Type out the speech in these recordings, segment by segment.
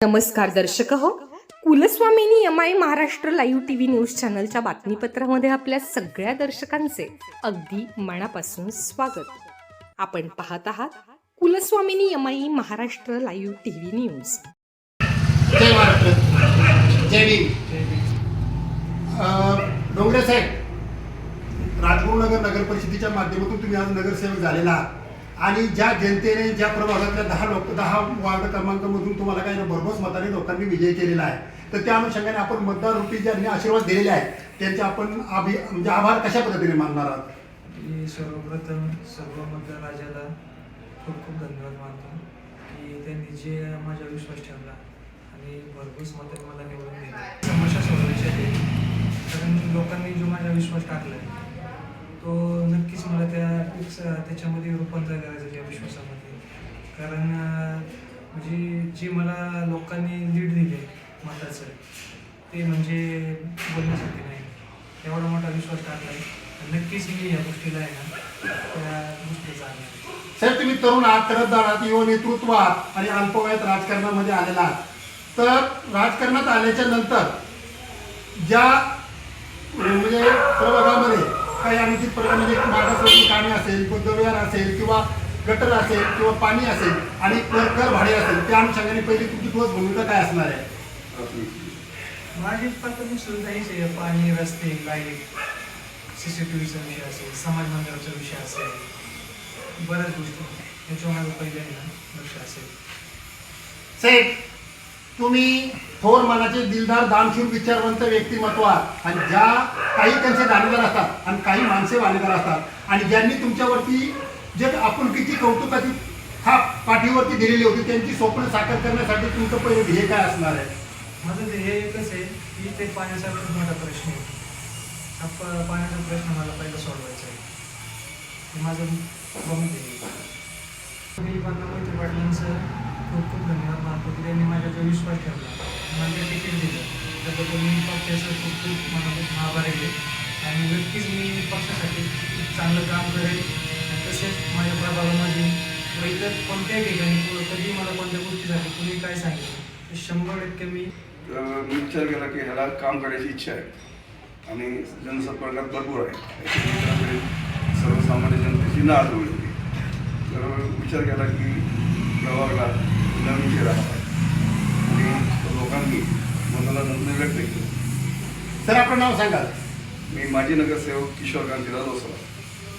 नमस्कार दर्शक हो. Kulswamini M I Maharashtra live T V news चॅनलच्या बातमीपत्रामध्ये आपल्या सगळ्या दर्शकांचे अगदी मनापासून स्वागत. आपण पाहत आहात Kulswamini M I Maharashtra live T V news Dongre Saheb Rajgurunagar नगर परिषदेच्या माध्यमातून तुम्ही आज नगरसेवक झालेला आहात. आणि ज्या जनतेने ज्या प्रभागातल्या दहा लोक दहा वार्ड क्रमांकामधून तुम्हाला काही भरघोस मताने लोकांनी विजय केलेला आहे. तर त्या अनुषंगाने आपण मतदार रूपी ज्यांनी आशीर्वाद दिलेले आहेत. त्यांचे आपण अभि म्हणजे आभार कशा पद्धतीने मानणार आहात? मी सर्वप्रथम सर्व मतदार राजाला खूप खूप धन्यवाद मानतो की त्यांनी जे माझ्या विश्वास ठेवला आणि भरघोस मताने मला निवडून दिला. समस्या सोडवायची आहे कारण लोकांनी जो माझा विश्वास टाकला आहे त्या त्याच्यामध्ये रूपांतर करायचं त्या विश्वासामध्ये. कारण म्हणजे जे मला लोकांनी लीड दिले मताचं ते म्हणजे बोलण्यासाठी नाही. एवढा मोठा विश्वास टाकला आहे नक्कीच मी या गोष्टीला आहे ना त्या गोष्टीचा आहे. साहेब तुम्ही तरुण आहात करत आहात युवा नेतृत्व आहात आणि अल्पवयात राजकारणामध्ये आलेला आहात. तर राजकारणात आल्याच्यानंतर ज्या म्हणजे प्रभागामध्ये काही अनुचित प्रकार मागासवर्गीय कामे असेल बुद्धविहार असेल किंवा गटर असेल किंवा पाणी असेल आणि कर भाडे असेल त्या अनुषंगाने पहिली तुमची ठोस भूमिका काय असणार आहे? माझी प्राथमिक सुविधा हीच आहे पाणी रस्ते लाइट सी सी टी व्हीचा विषय असेल समाज मंदिराचा विषय असेल बऱ्याच गोष्टी. याच्यावर माझं पहिले आहे ना लक्ष असेल. साहेब तुम्ही थोर मनाचे दिलदार दानशूर विचारवंत व्यक्तिमत्व आणि ज्या काही त्यांचे दाणेदार असतात आणि काही माणसे वाणीदार असतात आणि ज्यांनी तुमच्यावरती जे किती कौतुकाची थाप पाठीवरती दिलेली होती त्यांची स्वप्न साकार करण्यासाठी तुमचं पहिलं ध्येय काय असणार आहे? माझं ध्येय एकच आहे की ते पाण्याचा खूप मोठा प्रश्न आहे. हा प- पाण्याचा प्रश्न मला पहिला सोडवायचा आहे. माझं प्रमुख ध्येय आहे. पाटलांचं खूप खूप धन्यवाद मानतो. की त्यांनी माझ्यावर विश्वास ठेवला. मला तिकीट दिलं. त्याबद्दल मी पक्षाचं खूप खूप मनापासून आभार आहे. आणि नक्कीच मी पक्षासाठी खूप चांगलं काम करेल. तसेच माझ्या प्रभागामध्ये व इतर कोणत्याही ठिकाणी कधी मला कोणत्या गोष्टीसाठी कुणी काय सांगितलं शंभर टक्के मी मी विचार केला की ह्याला काम करायची इच्छा आहे. आणि जनसंपर्कात भरपूर आहे. सर्वसामान्य जनतेची नाळ होईल तर विचार केला की प्रभागाला नवीन आणि लोकांनी मनाला नंतर व्यक्त केलं. सर आपलं नाव सांगाल मी माजी नगरसेवक किशोर कांतीराज ओसला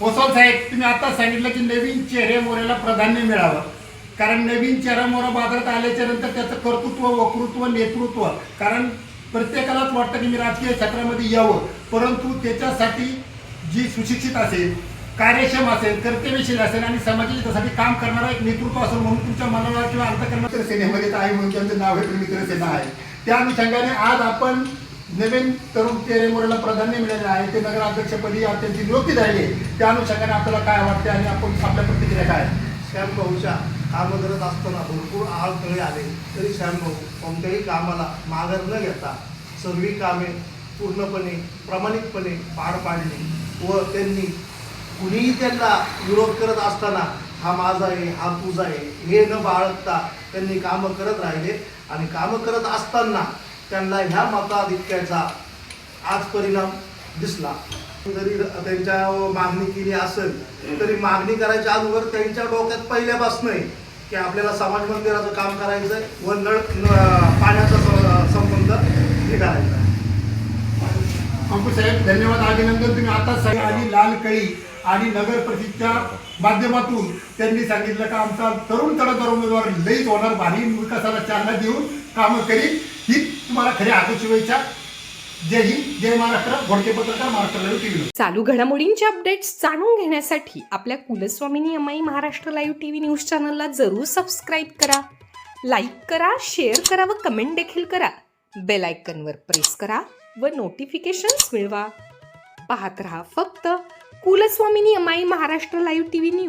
ओसवाल साहेब तुम्ही आता सांगितलं की नवीन चेहरे मोऱ्याला प्राधान्य मिळावं. कारण नवीन चेहरा मोरा बाजारात आल्याच्यानंतर त्याचं कर्तृत्व वक्तृत्व नेतृत्व कारण प्रत्येकालाच वाटतं की मी राजकीय क्षेत्रामध्ये यावं. परंतु त्याच्यासाठी जी सुशिक्षित असेल कार्यक्षम असेल कर्तव्यशील असेल आणि समाजाच्या हितासाठी काम करणारा एक नेतृत्व असेल म्हणून तुमच्या मनाला किंवा अंतकरणात सेनेमध्ये आहे म्हणून त्यांचं नाव आहे मित्रसेना आहे. त्या अनुषंगाने आज आपण नवीन तरुण चेहरे मोरेला प्राधान्य मिळाले आहे. ते नगराध्यक्षपदी आज त्यांची नियुक्ती झाली आहे त्या अनुषंगाने आपल्याला काय वाटते आणि आपण आपल्या प्रतिक्रिया काय? आहे? श्याम भाऊच्या कामं करत असताना भरपूर अडथळे आले. तरी श्याम भाऊ कोणत्याही कामाला माघार न घेता सर्व कामे पूर्णपणे प्रामाणिकपणे पार पाडली व त्यांनी कुणीही त्यांना विरोध करत असताना हा माझा आहे हा तुझा आहे हे न बाळगता त्यांनी कामं करत राहिले. आणि कामं करत असताना त्यांना ह्या मताधिक्याचा आज परिणाम दिसला. जरी त्यांच्या मागणी केली असेल तरी मागणी करायच्या अगोदर त्यांच्या डोक्यात पहिल्यापासून आहे की आपल्याला समाज मंदिराचं काम करायचं आहे व नळ पाण्याचा संबंध हे करायचा अंकुश साहेब धन्यवाद अभिनंदन. तुम्ही आता सगळ्या आधी लाल कळी आणि नगर परिषदच्या माध्यमातून त्यांनी सांगितलं का आमचा तरुण तडकर उमेदवार लईच होणार भारी विकासाला चालना देऊन कामं करीत. ही तुम्हाला खऱ्या हातून जय हिंद जय महाराष्ट्र. घोडके पत्रकार महाराष्ट्र लाईव्ह टीव्ही चालू घडामोडींचे अपडेट्स जाणून घेण्यासाठी आपल्या Kulswamini Amai Maharashtra live TV news चॅनलला जरूर सबस्क्राईब करा. लाईक करा शेअर करा व कमेंट देखील करा. बेल आयकनवर प्रेस करा व नोटिफिकेशन्स मिळवा. पाहत रहा फक्त Kulswamini M Maharashtra live T V news.